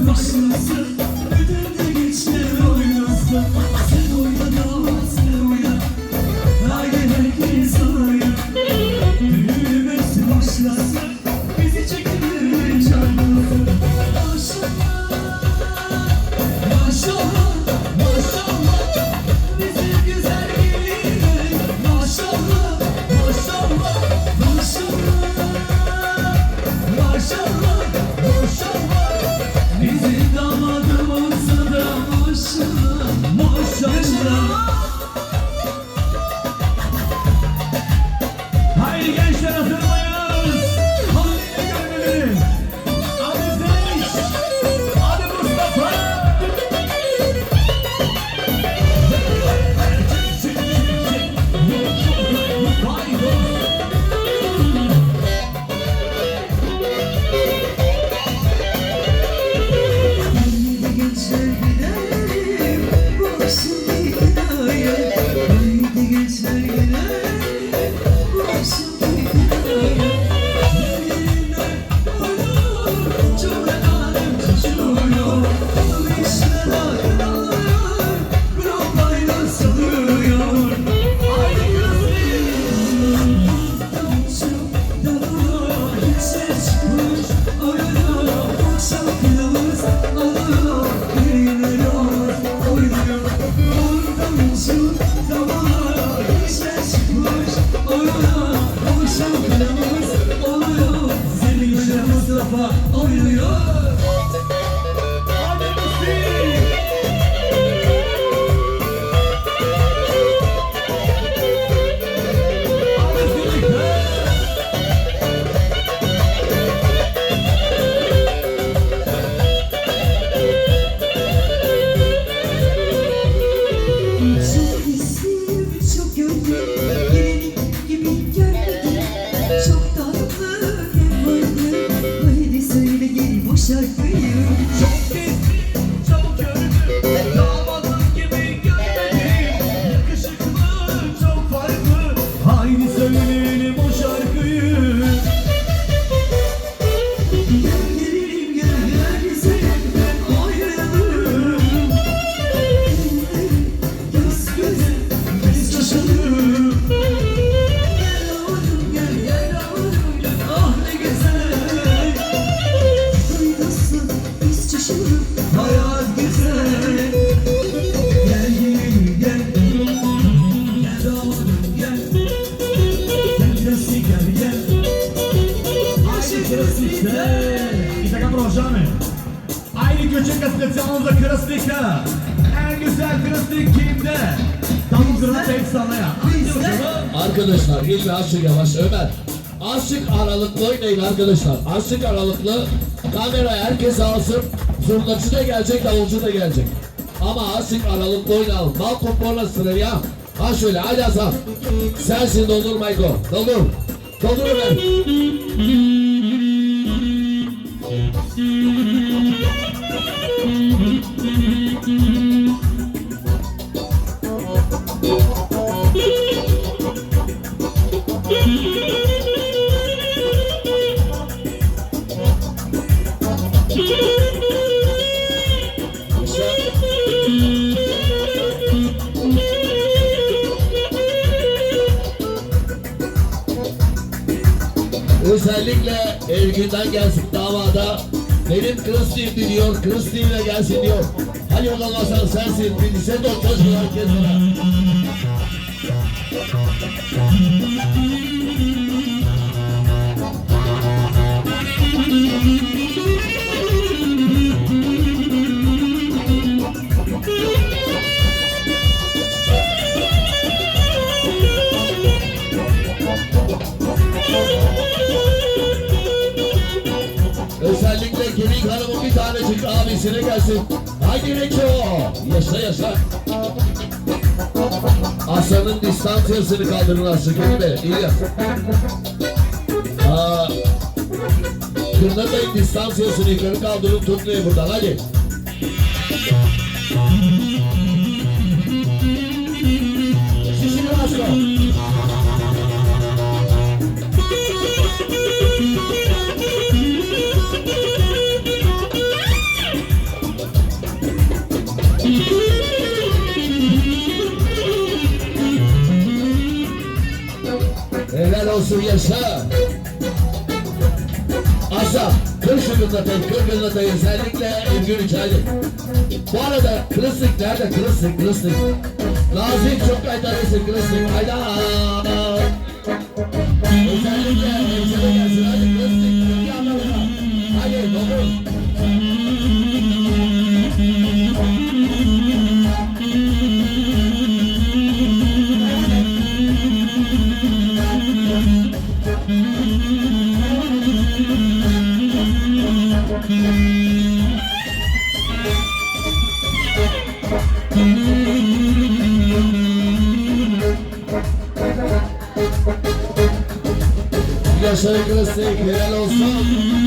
Başlasın Bütün de gençler oynasın to Haydi such for you. Proszamy Haydi Göçeka specjalną za klasyka En güzel klasik kimde? Tam Haydi bakalım Arkadaşlar ilmi azıcık yavaş Ömer. Azıcık aralıklı oynayın arkadaşlar. Azıcık aralıklı. Kamerayı herkes alsın. Zurnacı da gelecek, davulcu da gelecek. Ama azıcık aralıklı oynayalım. Bal toporla sıraya. Ha şöyle hadi Hasan. Sensin doldur Mayko. Doldur. Doldur Ömer. Özellikle Ergün'den gelsin davada. Benim Kristin diyor, Kristin'le gelsin diyor. Hadi bakalım Hasan sensin. Bir lise doktor herkes bana. Kemik Hanım'ın bir tanecik abisine gelsin. Haydi Reço. Yaşa yaşa. Hasan'ın distansiyasını kaldırın Aslı Kelime. İlyas. Aa, Kırnatay'ın distansiyasını yukarı kaldırın tutmayın buradan hadi. Şişini Asko. yaşa. Asaf, kır şu gırlatayı, kır gırlatayı, özellikle Emgün Hikayeli. Bu arada klasik nerede? Klasik, klasik. Nazik çok kaytarırsın klasik. Hayda. Özellikle Yaşa klasik, helal olsun.